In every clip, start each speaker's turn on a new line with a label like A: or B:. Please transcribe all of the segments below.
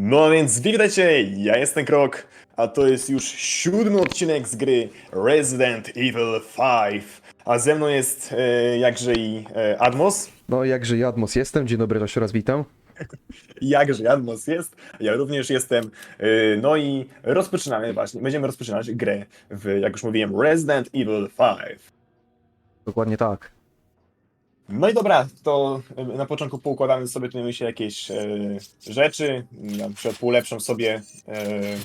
A: No więc witajcie, ja jestem Krok, a to jest już siódmy odcinek z gry Resident Evil 5. A ze mną jest e, jakże i e, Admos.
B: No jakże Jadmos jestem, dzień dobry, raz witam.
A: Jakże Admos jest, ja również jestem. E, no i rozpoczynamy właśnie, będziemy rozpoczynać grę w, jak już mówiłem, Resident Evil 5.
B: Dokładnie tak.
A: No i dobra, to e, na początku poukładamy sobie tu się jakieś e, rzeczy. Na przykład poulepszam sobie e,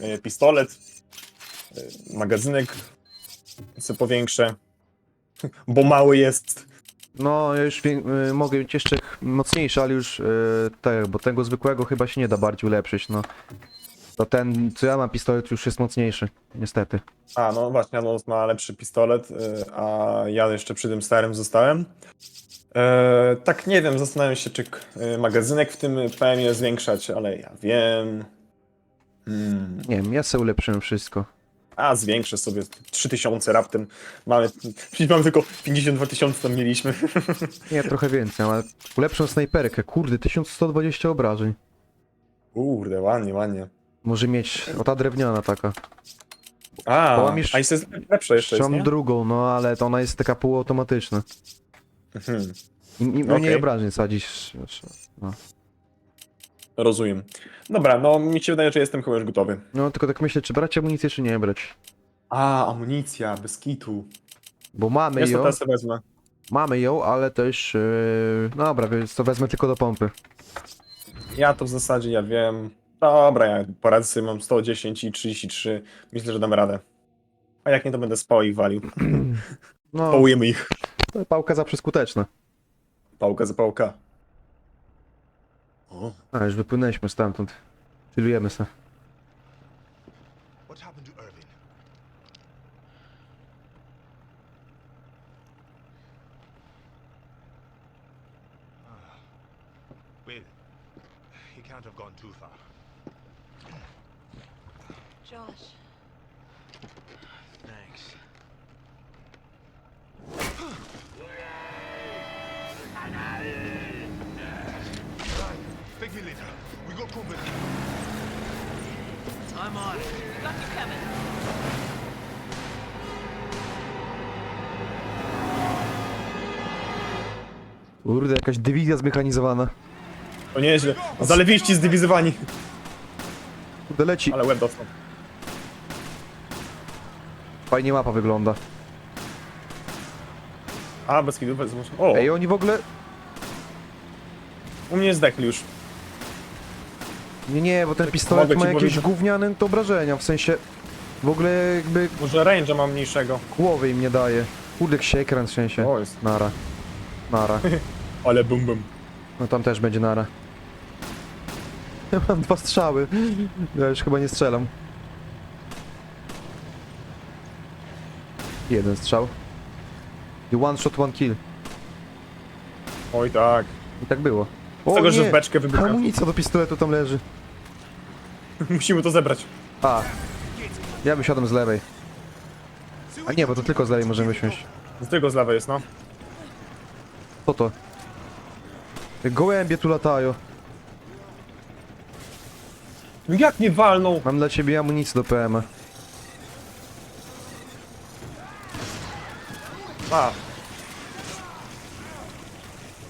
A: e, pistolet, e, magazynek sobie powiększę, bo mały jest.
B: No już wię- y, mogę mieć jeszcze mocniejszy, ale już tak, bo tego zwykłego chyba się nie da bardziej ulepszyć, no. To ten, co ja mam pistolet już jest mocniejszy, niestety.
A: A, no właśnie, Anos ma lepszy pistolet, e, a ja jeszcze przy tym starym zostałem. E, tak nie wiem, zastanawiam się, czy k- e, magazynek w tym PM zwiększać, ale ja wiem. Hmm.
B: Nie wiem, ja sobie ulepszyłem wszystko.
A: A, zwiększę sobie 3000 raptem. Mamy, przecież mamy tylko 52 tysiące tam mieliśmy.
B: Nie, trochę więcej, ale ulepszą snajperkę, kurde, 1120 obrażeń.
A: Kurde, ładnie, ładnie.
B: Może mieć, o ta drewniana taka.
A: A,
B: Bo
A: a jest lepsze jeszcze jest,
B: Mam
A: nie?
B: drugą, no ale to ona jest taka półautomatyczna.
A: Mhm,
B: I, i mniej
A: Okej.
B: obrażeń sadzisz. No.
A: rozumiem. Dobra, no mi się wydaje, że jestem chyba już gotowy.
B: no tylko tak myślę, czy brać amunicję, czy nie brać.
A: A, amunicja, bez kitu.
B: Bo mamy
A: Ja
B: ją.
A: teraz sobie wezmę.
B: Mamy ją, ale też. Yy... no Dobra, więc to wezmę tylko do pompy.
A: Ja to w zasadzie, ja wiem. Dobra, ja poradzę sobie, mam 110 i 33. Myślę, że dam radę. A jak nie, to będę spał ich walił.
B: No,
A: Połujemy ich.
B: to pałka zawsze skuteczna.
A: Pałka za pałka. O.
B: A, już wypłynęliśmy stamtąd. Chillujemy se.
C: What happened to Irving? Ah. Well, he can't have gone too far.
D: Josh,
C: Thanks. Take me later. We got company.
D: I'm on it. Got you, Kevin.
B: Kurde, jakaś dywizja zmechanizowana.
A: To nieźle. Zalewiści zdywizowani.
B: Kurde, leci.
A: Ale łeb dostał.
B: Fajnie mapa wygląda.
A: A, bez kitu, bez... O,
B: Ej, oni w ogóle.
A: u mnie zdechli już.
B: Nie, nie, bo ten pistolet
A: mogę
B: ma
A: ci
B: jakieś
A: powiedzieć-
B: gówniane obrażenia, w sensie. W ogóle jakby
A: Może range'a mam mniejszego.
B: głowy im nie daje. Kurde, jak się ekran trzęsie.
A: O, jest.
B: Nara. Nara.
A: Ale bum bum.
B: No tam też będzie nara. Ja mam dwa strzały. Ja już chyba nie strzelam. Jeden strzał. I one shot, one kill.
A: Oj tak.
B: I tak było.
A: Z tego, że w beczkę wybucha.
B: Amunicja do pistoletu tam leży.
A: Musimy to zebrać.
B: A. Ja wysiadam z lewej. A nie, bo to tylko z lewej możemy wysiąść.
A: Z tego z lewej jest, no.
B: Co to? Gołębie tu latają.
A: No jak nie walną?
B: Mam dla ciebie amunicję do PM.
A: A,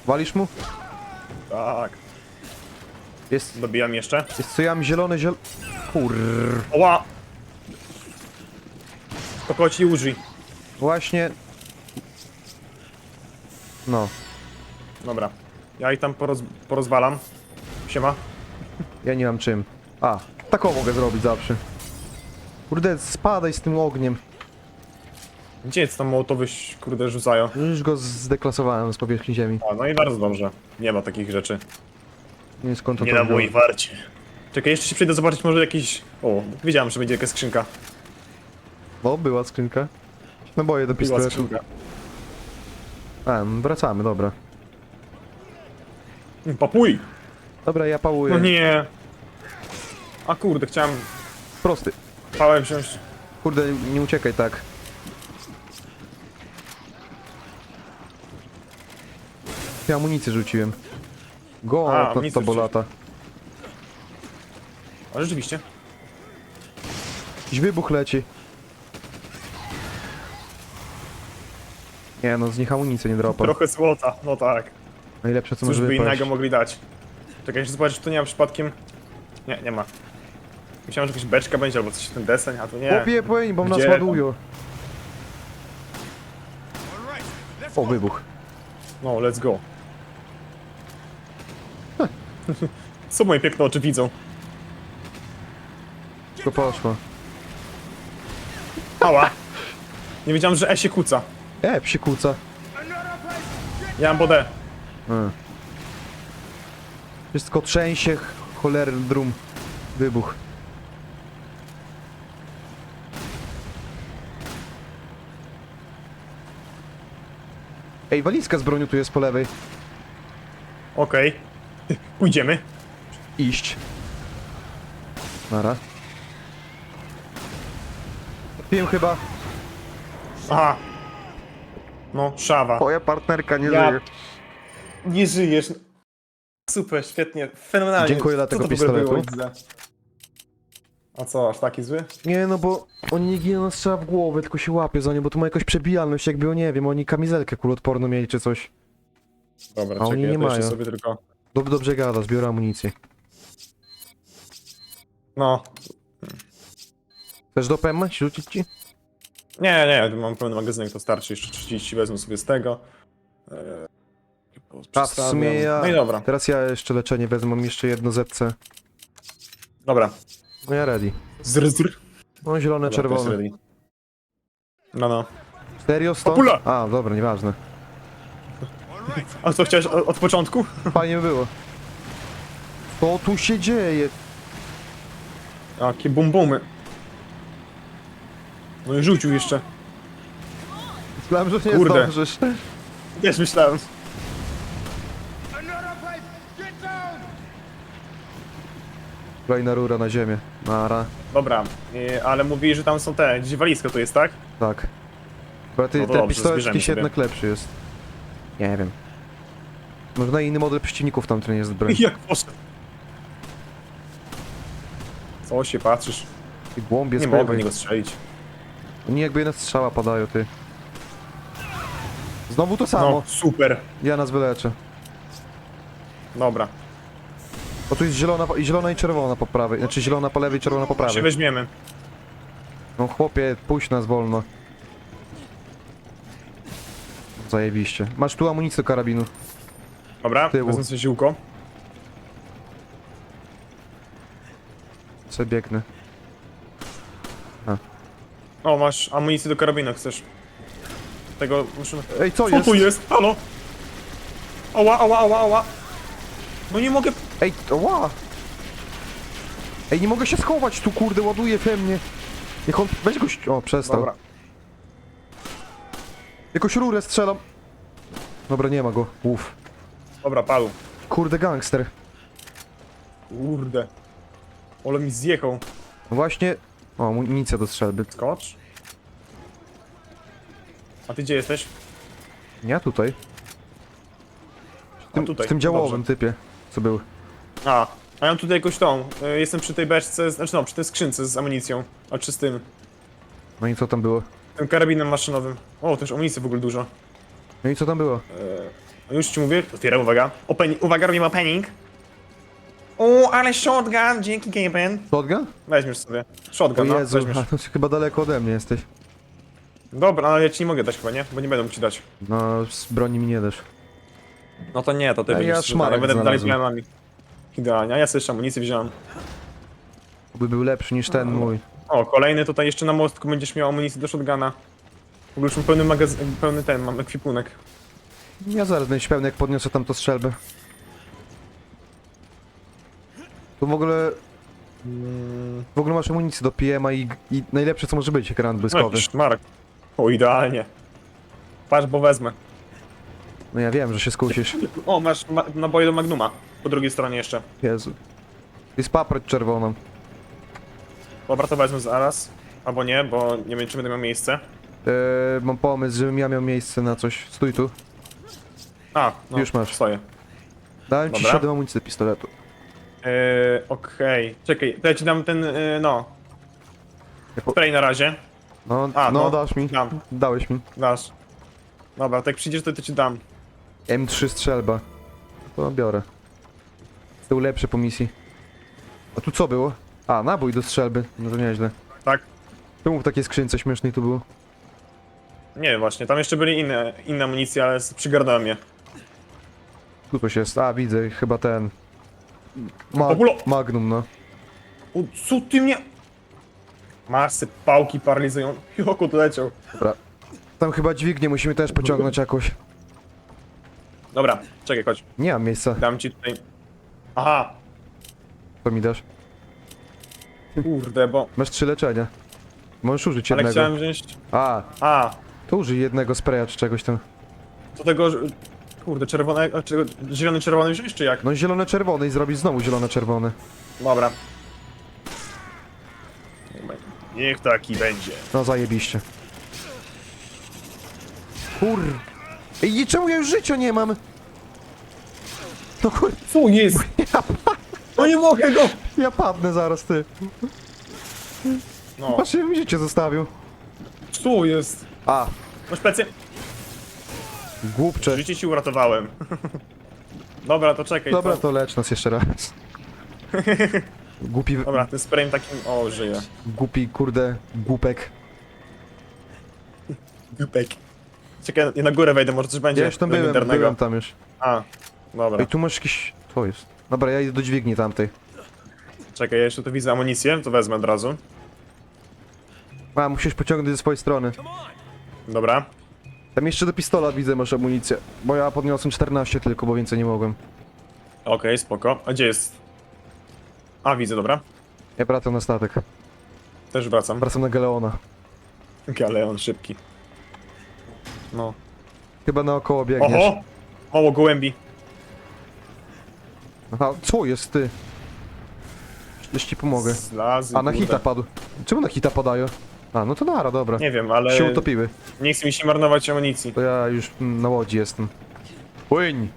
B: Walisz mu?
A: tak.
B: Jest,
A: Dobijam jeszcze.
B: jest co ja mam zielony ziel... Kur...
A: Oła! To koci użyj.
B: Właśnie... No,
A: Dobra. Ja i tam poroz, porozwalam. Siema.
B: ja nie mam czym. A, taką mogę zrobić zawsze. Kurde, spadaj z tym ogniem.
A: Gdzie jest tam mołotowy, kurde, rzucają?
B: Już go zdeklasowałem z powierzchni ziemi.
A: A, no i bardzo dobrze. Nie ma takich rzeczy.
B: Nie wiem skąd to
A: Nie
B: to
A: na
B: wziąłem.
A: mojej warcie. Czekaj, jeszcze się przyjdę zobaczyć może jakiś... O, wiedziałem, że będzie jakaś skrzynka.
B: O, była skrzynka. Naboje do
A: Była
B: pistoletu.
A: skrzynka.
B: A, wracamy, dobra.
A: Papuj!
B: Dobra, ja pałuję.
A: No nie. A kurde, chciałem
B: Prosty.
A: pałę wziąć.
B: Kurde, nie uciekaj tak. Ja amunicję rzuciłem. Go,
A: A,
B: to, bolata.
A: A rzeczywiście.
B: Jakiś wybuch leci. Nie no, z nich amunicji nie dropa.
A: Trochę złota, no tak.
B: Najlepsze co
A: Cóż
B: może
A: by
B: wypaść.
A: innego mogli dać? Czekaj, jeszcze zobaczyć, czy tu nie ma przypadkiem... Nie, nie ma. Myślałem, że jakaś beczka będzie albo coś w ten deseń, a tu nie.
B: Chłopie, płyń, bo nas
A: Gdzie?
B: ładują. O, wybuch.
A: No, let's go. Co moje piękne oczy widzą?
B: To poszło.
A: Ała! Nie wiedziałem, że E się kuca.
B: E, psi kuca.
A: Ja mam bodę.
B: E. Wszystko trzęsie, ch- drum. Wybuch. Ej, walizka z bronią tu jest po lewej.
A: Okej. Pójdziemy.
B: Iść. Nara. Wiem chyba.
A: Aha. No, szawa.
B: Twoja partnerka nie
A: Ja-
B: żyje.
A: Nie żyjesz. Super, świetnie, fenomenalnie.
B: Dziękuję dla
A: Co
B: tego
A: to w ogóle
B: pistoletu.
A: było? A co, aż taki zły?
B: Nie, no bo oni nie giną strzała w głowę, tylko się łapie za nie, bo tu ma jakąś przebijalność, jakby, o nie wiem, oni kamizelkę kuloodporną mieli czy coś.
A: Dobra,
B: A
A: czekaj,
B: oni
A: ja
B: nie
A: to jeszcze
B: mają.
A: sobie tylko...
B: Dob dobrze gada, zbiorę amunicję.
A: No,
B: Chcesz do PM rzucić ci?
A: nie, nie, mam pełny magazynek, to starczy, jeszcze 30 wezmę sobie z tego. Eee,
B: A, w sumie ja...
A: No i dobra,
B: Teraz ja jeszcze leczenie wezmę, mam jeszcze jedno ZC.
A: dobra.
B: No ja ready.
A: Zr, zr.
B: No zielone,
A: Dobra,
B: czerwone.
A: No, no.
B: Serio?
A: Opula!
B: A, dobra, nieważne.
A: A co, chciałeś od, od początku?
B: Fajnie by było. Co tu się dzieje?
A: Jakie bum bumy. No i rzucił jeszcze.
B: Myślałem, że nie
A: Kurde.
B: zdążysz.
A: Też myślałem.
C: another pipe. Get down.
B: Kolejna rura na ziemię. Nara.
A: Dobra, yy, ale mówili, że tam są te, gdzie walizka tu jest, tak?
B: Tak. Bo ty,
A: No
B: ten
A: dobrze,
B: pistolet
A: zbierzemy
B: jakiś
A: sobie.
B: jednak lepszy jest. Nie wiem. Może na inny model przeciwników tam ten jest broń.
A: Jak poszedł. Co się patrzysz?
B: I głąbie
A: Nie mogę w niego strzelić.
B: Nie jakby jedna strzała padają, ty. Znowu to samo.
A: No, super.
B: Ja nas wyleczę.
A: Dobra,
B: Bo tu jest zielona, i zielona i czerwona po prawej. Znaczy zielona po lewej, czerwona po
A: się
B: prawej.
A: weźmiemy.
B: No chłopie, puść nas wolno. Zajebiście. Masz tu amunicję do karabinu.
A: Dobra,
B: Tyłu.
A: wezmę sobie ziółko.
B: Biegnę.
A: O, masz amunicję do karabinu, chcesz. Tego musimy...
B: Ej, co,
A: Co
B: jest?
A: tu jest? Halo? Ała, ała, ała, ała. No nie mogę...
B: Ej, ła! Ej, nie mogę się schować tu, kurde, ładuje we mnie. Niech on, weź go, ś- o, przestał.
A: Dobra.
B: Jakąś rurę strzelam. Dobra, nie ma go. Uff.
A: Dobra, padł.
B: Kurde, gangster.
A: Kurde. Ole mi zjechał.
B: Właśnie... O, amunicja do strzelby.
A: Skocz. A ty gdzie jesteś?
B: Nie, tutaj.
A: A
B: Tym,
A: tutaj.
B: W tym działowym typie, co był.
A: A, a ja mam tutaj jakąś tą. y, Jestem przy tej beczce, znaczy no, przy tej skrzynce z amunicją. A czy z tym,
B: No i co tam było?
A: Tym karabinem maszynowym. O, też amunicji w ogóle dużo.
B: No i co tam było?
A: E, Już ci mówię, otwieram, uwaga. Open, uwaga, robimy opening. O, ale shotgun, dzięki Gaben.
B: Shotgun?
A: Weźmiesz sobie. Shotgun,
B: O
A: no,
B: Jezu,
A: weźmiesz.
B: a, to chyba daleko ode mnie jesteś.
A: Dobra, ale ja ci nie mogę dać chyba, nie? Bo nie będę mógł ci dać.
B: No, z broni mi nie dasz.
A: No to nie, to ty
B: A ja
A: będziesz
B: szmarek
A: ale będę dalej
B: znalazłem.
A: planami. Idealnie, a ja sobie jeszcze amunicję wziąłem.
B: By był lepszy niż ten mój.
A: O, kolejny tutaj jeszcze na mostku będziesz miał amunicję do shotguna. W ogóle już mam pełny magazyn, pełny ten, mam ekwipunek.
B: Ja zaraz będę pełny, jak podniosę tam to strzelbę. Tu w ogóle... W ogóle masz amunicję do PM-a i, i najlepsze co może być, ekran błyskowy.
A: No, Marek. O, idealnie. Patrz, bo wezmę.
B: No ja wiem, że się skusisz.
A: O, masz ma naboje do Magnuma. Po drugiej stronie jeszcze.
B: Jezu. Jest paprać czerwoną.
A: Dobra, to wezmę zaraz. Albo nie, bo nie wiem, czy będę miał miejsce.
B: Eee, mam pomysł, żebym ja miał miejsce na coś. Stój tu.
A: A, no,
B: Już masz.
A: Stoję.
B: Dałem ci
A: Dobra.
B: 7 amunicji do pistoletu.
A: Yy, Okej, czekaj, to ja ci dam ten, yy, no,
B: Ja po-
A: spray na razie.
B: No,
A: A,
B: no,
A: no,
B: dasz mi.
A: dam.
B: Dałeś mi.
A: Dasz. Dobra, tak przyjdziesz, to, to ci dam.
B: M3 strzelba. To biorę. Z tyłu lepsze po misji. A tu co było? A, nabój do strzelby. No to nieźle.
A: Tak?
B: Czemu w takiej skrzynce śmiesznej tu było?
A: Nie, właśnie, tam jeszcze byli inne, inne amunicje, ale s- przygarnąłem je.
B: Tu coś jest. A, widzę, chyba ten. Ma! Magnum, no.
A: O, co ty mnie... Masy pałki paralizują. Joku tu leciał.
B: Dobra. Tam chyba dźwignię musimy też pociągnąć jakoś.
A: Dobra, czekaj, chodź.
B: Nie mam miejsca.
A: Dam ci tutaj... Aha,
B: Co mi dasz?
A: Kurde, bo...
B: Masz trzy leczenia. Możesz użyć
A: Ale
B: jednego.
A: chciałem wziąć...
B: A,
A: A,
B: to użyj jednego spraya czy czegoś tam.
A: do tego... Kurde, czerwone... a, Czy, zielony, czerwony wziąć, czy jak?
B: No zielone czerwone i zrobić znowu zielone czerwone.
A: Dobra. Niech taki będzie.
B: No zajebiście. Kur... Ej, i czemu ja już życia nie mam? No kur...
A: Co jest? No nie mogę go!
B: Ja padnę zaraz, ty.
A: No,
B: Patrz, jak mi życie zostawił.
A: co jest?
B: A,
A: Masz plecy?
B: głupcze.
A: Życie ci uratowałem. Dobra, to czekaj.
B: Dobra,
A: to...
B: to lecz nas jeszcze raz. Głupi,
A: Dobra, tym sprayem takim... O, żyje.
B: głupi, kurde, głupek.
A: Dupek. Czekaj, ja na górę wejdę, może coś będzie
B: Ja już tam byłem,
A: legendarnego.
B: byłem tam już.
A: A, dobra.
B: Ej, tu masz jakiś... Co jest? Dobra, ja idę do dźwigni tamtej.
A: Czekaj, ja jeszcze tu widzę amunicję, to wezmę od razu.
B: A, musisz pociągnąć ze swojej strony.
A: Dobra.
B: Tam jeszcze do pistola widzę masz amunicję. Bo ja podniosłem 14 tylko, bo więcej nie mogłem.
A: Okej, spoko. A gdzie jest? A, widzę, dobra.
B: Ja wracam na statek.
A: Też wracam.
B: Wracam na Galeona.
A: Galeon szybki. No.
B: Chyba naokoło biegniesz.
A: Oho! Mało gołębi.
B: Aha, co jest ty? Już ci pomogę. A na hita padł. Czemu na hita padają? A, no to nara, dobra.
A: Nie wiem, ale
B: Się utopiły.
A: nie chcę mi się marnować amunicji.
B: To ja już mm, na łodzi jestem. Płyń!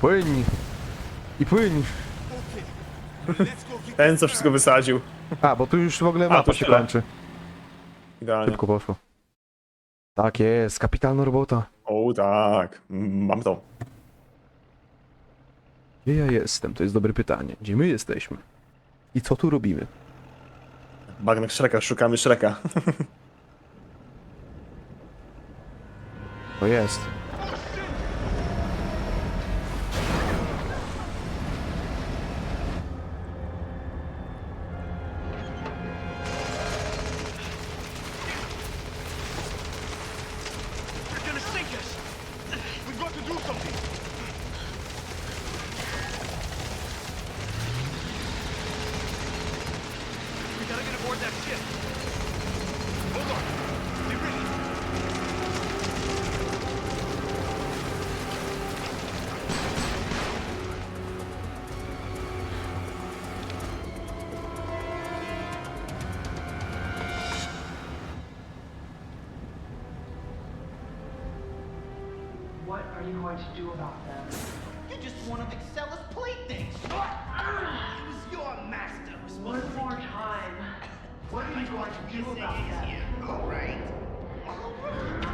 B: Płyń! I płyń!
A: Ten, co wszystko wysadził.
B: A, bo tu już w ogóle
A: A,
B: mapa
A: to
B: się
A: tyle.
B: kończy.
A: Idealnie.
B: Szybko poszło. Tak jest, kapitalna robota.
A: O, tak. Mm, Mam to.
B: Gdzie ja jestem? To jest dobre pytanie. Gdzie my jesteśmy? I co tu robimy?
A: Bagnek Shreka, szukamy Shreka.
B: To jest.
E: What are you going to do about them?
F: You're just one of Excella's playthings. It was your master who was supposed
E: One
F: to
E: more time. What are you going to do about them?
F: All right. All right.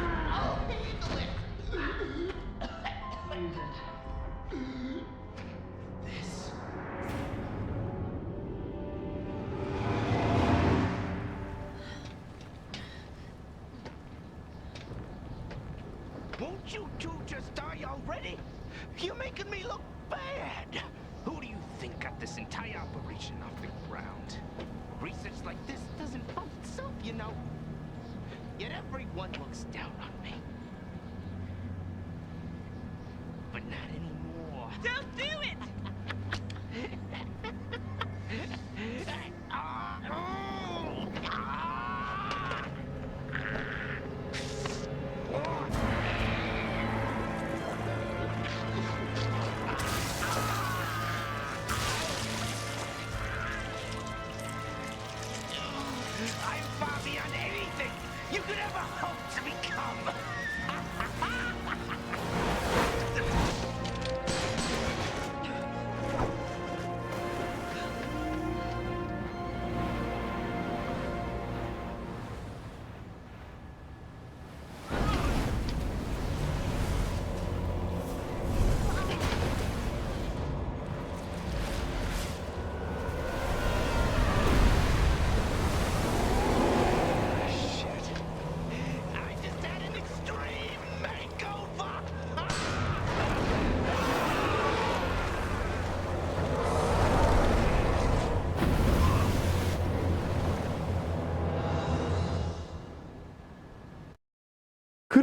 F: Know. Yet everyone looks down on me. But not anymore.
D: Don't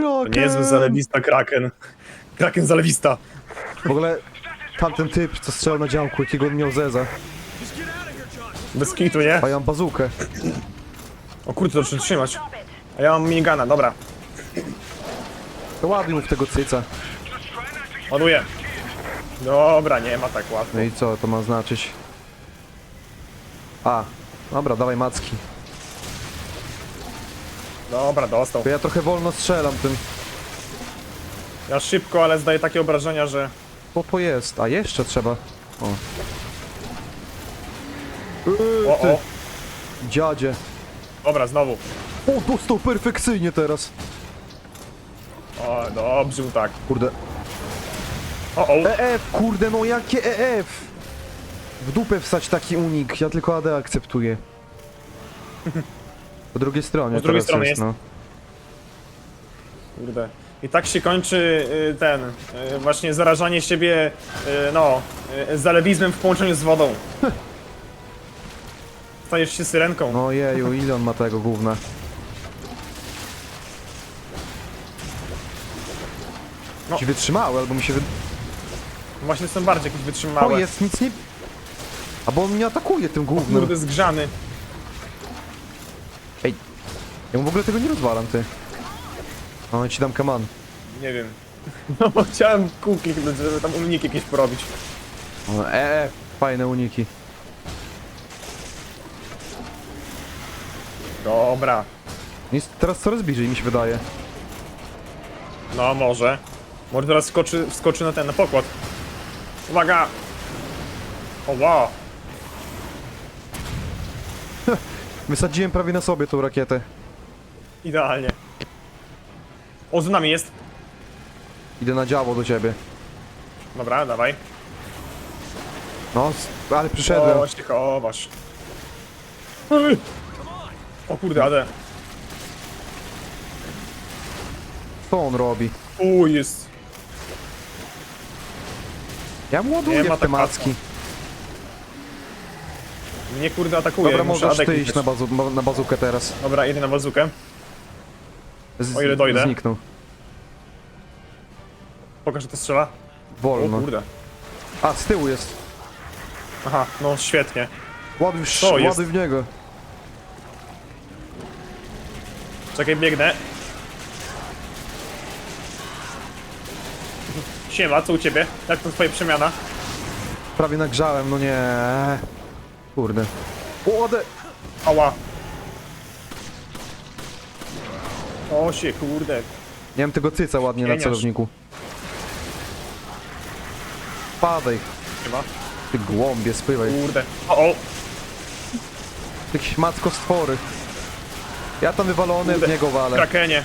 F: To
A: nie jest zalewista Kraken. Kraken zalewista.
B: W ogóle tamten typ, co strzelał na działku, jakiego on miał zeza.
A: Bez kitu, nie?
B: A ja mam bazukę.
A: O kurde, to trzeba trzymać. A ja mam minigana, dobra.
B: To ładuj mu w tego cyca.
A: Ładuję. Dobra, nie ma tak łatwo.
B: No i co to ma znaczyć? A, dobra, dawaj macki.
A: Dobra, dostał.
B: To ja trochę wolno strzelam tym.
A: Ja szybko, ale zdaję takie obrażenia, że...
B: Co to jest? A jeszcze trzeba. O. Yy,
A: O,
B: ty,
A: o.
B: dziadzie.
A: Dobra, znowu.
B: O, dostał perfekcyjnie teraz.
A: O, dobrze, tak.
B: Kurde.
A: O, o.
B: EF, kurde, no jakie EF? W dupę wstać taki unik, ja tylko AD akceptuję. Po drugiej stronie
A: Po drugiej
B: teraz
A: stronie
B: jest, no.
A: Kurde. I tak się kończy y, ten, y, właśnie zarażanie siebie, y, no, y, zalewizmem w połączeniu z wodą. Stajesz się syrenką.
B: No jeju, ile on ma tego gówna?
A: No.
B: Ci wytrzymały, albo mi się wy...
A: Właśnie są bardziej jakieś
B: O,
A: wytrzymałe.
B: jest, nic nie... A bo on mnie atakuje tym gównem.
A: Kurde, zgrzany.
B: Ja mu w ogóle tego nie rozwalam, ty. O, ci dam kaman.
A: Nie wiem. No bo chciałem kół kliknąć, żeby tam uniki jakieś porobić.
B: O, EF, fajne uniki.
A: Dobra.
B: Jest teraz coraz bliżej, mi się wydaje.
A: No może. Może teraz skoczy, wskoczy na ten, na pokład. Uwaga! O wow!
B: Wysadziłem prawie na sobie tą rakietę.
A: Idealnie. O, z nami jest.
B: Idę na działo do ciebie.
A: Dobra, dawaj.
B: No, s- ale przyszedłem.
A: O, się chowasz. Ej! O kurde, AD.
B: Co on robi?
A: U, jest.
B: Ja mu ładuję
A: Nie ma
B: w te
A: tak
B: macki.
A: Mnie kurde atakuje.
B: Dobra,
A: muszę
B: możesz
A: AD
B: ty iść
A: kliknąć.
B: na, bazu na bazukę teraz.
A: Dobra, idę na bazukę.
B: Z
A: O ile dojdę.
B: Zniknął.
A: Pokaż, że to strzela. O
B: Wolno.
A: kurde.
B: A, z tyłu jest.
A: Aha, no świetnie.
B: Ładuj, w,
A: jest?
B: ładuj w niego.
A: Czekaj, biegnę. Siema, co u ciebie? Jak to twoja przemiana?
B: Prawie nagrzałem, no nie. Kurde. O, ode...
A: Ała. O się, kurde.
B: Nie mam tego cyca ładnie na
A: Pieniarz.
B: celowniku. Padaj,
A: Chyba.
B: ty głąbie, spływaj.
A: Kurde. O, o.
B: Jakieś matko stwory. Ja tam wywalony
A: Kurde.
B: w niego walę.
A: Krakenie.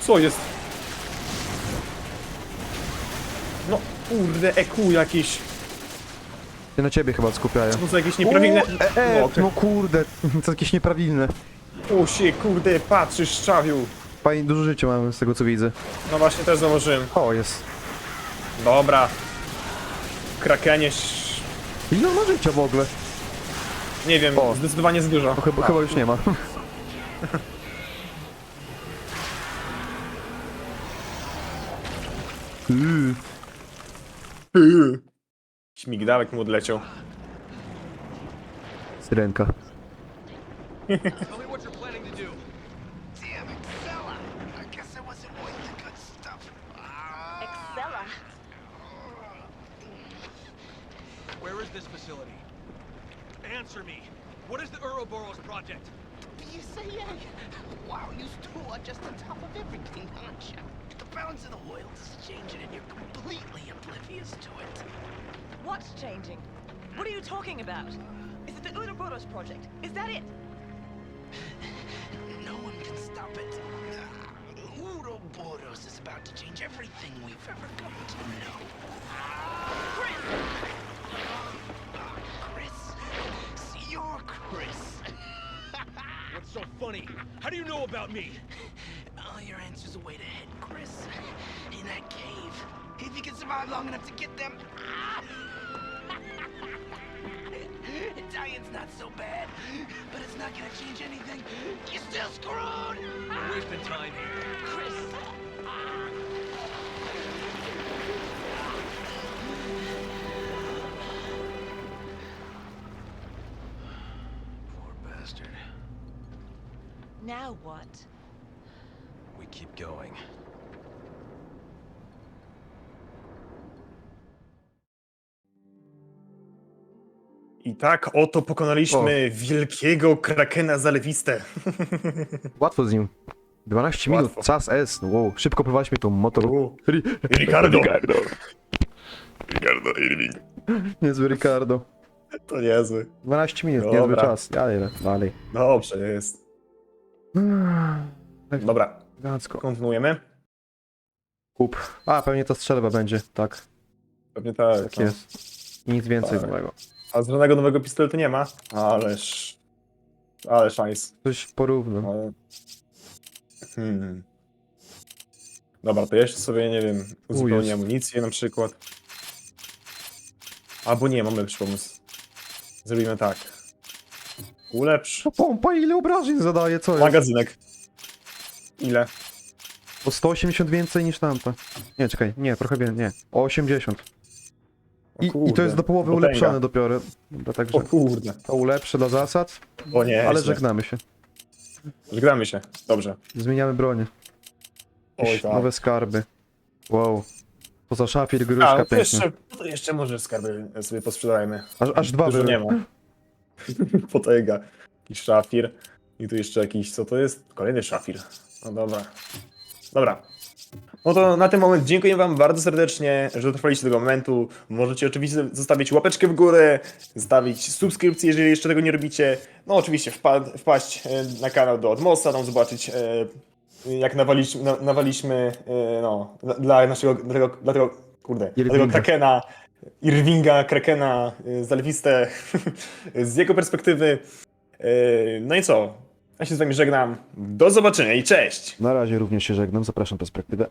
A: Co jest? No, kurde, EQ jakiś.
B: Się na ciebie chyba skupiają.
A: To są jakieś nieprawidłne...
B: E, e,
A: No,
B: no kurde, to jakieś nieprawilne.
A: O się, kurde, patrzysz, szczawiu.
B: Fajnie, dużo życia mamy z tego co widzę.
A: No właśnie, też założyłem.
B: O, jest.
A: Dobra. Krakenie... sz-
B: Ile on ma życia w ogóle?
A: Nie wiem,
B: O.
A: zdecydowanie za dużo.
B: Chyba, chyba już nie ma. Yy.
A: Mu odleciał.
B: Syrenka.
G: project?
F: You say, yeah. Wow, you two are just on top of everything, aren't you? The balance of the world is changing and you're completely oblivious to it.
D: What's changing? What are you talking about? Is it the Ouroboros project? Is that it?
F: No one can stop it. Ouroboros is about to change everything we've ever come to know.
D: Chris!
F: Chris.
G: So funny? How do you know about me?
F: All your answers are way head, Chris. In that cave. If you can survive long enough to get them. dying's not so bad, but it's not gonna change anything. You're still screwed.
G: We're wasting time here.
D: Chris!
G: Poor bastard.
D: Now what?
G: We keep going.
A: I tak oto pokonaliśmy wielkiego krakena zalewiste.
B: Łatwo z nim. 12 minut,
A: Łatwo.
B: czas S. Wow, szybko pływaliśmy tą motor.
A: U.
B: Ri-
A: Ricardo. Ricardo. Ricardo Irving.
B: Niezły Ricardo.
A: To niezły.
B: 12 minut,
A: Dobra.
B: niezły czas. Dalej, dalej.
A: Dobrze jest. Dobra,
B: Elegancko.
A: kontynuujemy.
B: Kup. A, pewnie to strzelba będzie, tak.
A: Pewnie tak.
B: Tak
A: no.
B: jest. Nic więcej
A: Tak.
B: nowego.
A: A żadnego nowego pistoletu nie ma. Ależ. Ale szajs.
B: Coś porówno.
A: Ale... Hmm. Dobra, to jeszcze sobie, nie wiem,
B: jest.
A: uzupełnię amunicję na przykład. Albo nie, mam lepszy pomysł. Zrobimy tak. Ulepsz.
B: To pompa ile obrażeń zadaje, co jest?
A: Magazynek. Ile?
B: O 180 więcej niż tamta. Nie, czekaj, nie, trochę więcej, nie. O 80.
A: O
B: I, I to
A: kurde,
B: jest do połowy
A: potęga.
B: ulepszone dopiero. Dobra, także
A: O kurde.
B: to ulepszę dla zasad,
A: O nie,
B: ale
A: źle.
B: żegnamy się.
A: Żegnamy się. Dobrze.
B: Zmieniamy bronię.
A: Oj,
B: Jakieś
A: tak.
B: nowe skarby. Wow. Poza szafir
A: A,
B: gruszka
A: no to
B: pięknie.
A: jeszcze, no to jeszcze może skarby sobie posprzedajmy.
B: Aż, aż dwa
A: Dużo
B: były.
A: nie ma. Potęga. Jakiś szafir. I tu jeszcze jakiś, co to jest? Kolejny szafir. No dobra. Dobra. No to na ten moment dziękuję wam bardzo serdecznie, że dotrwaliście do tego momentu. Możecie oczywiście zostawić łapeczkę w górę, zostawić subskrypcję, jeżeli jeszcze tego nie robicie. No oczywiście wpad, wpaść e, na kanał do Odmosa, tam zobaczyć e, jak nawaliśmy, na, nawaliśmy e, no, dla, naszego, dla tego, dla tego kurde, dla tego. Krakena, Irvinga, Krakena, e, zalewiste, z jego perspektywy. E, No i co? Ja się z wami żegnam. Do zobaczenia i cześć!
B: Na razie również się żegnam, zapraszam perspektywę.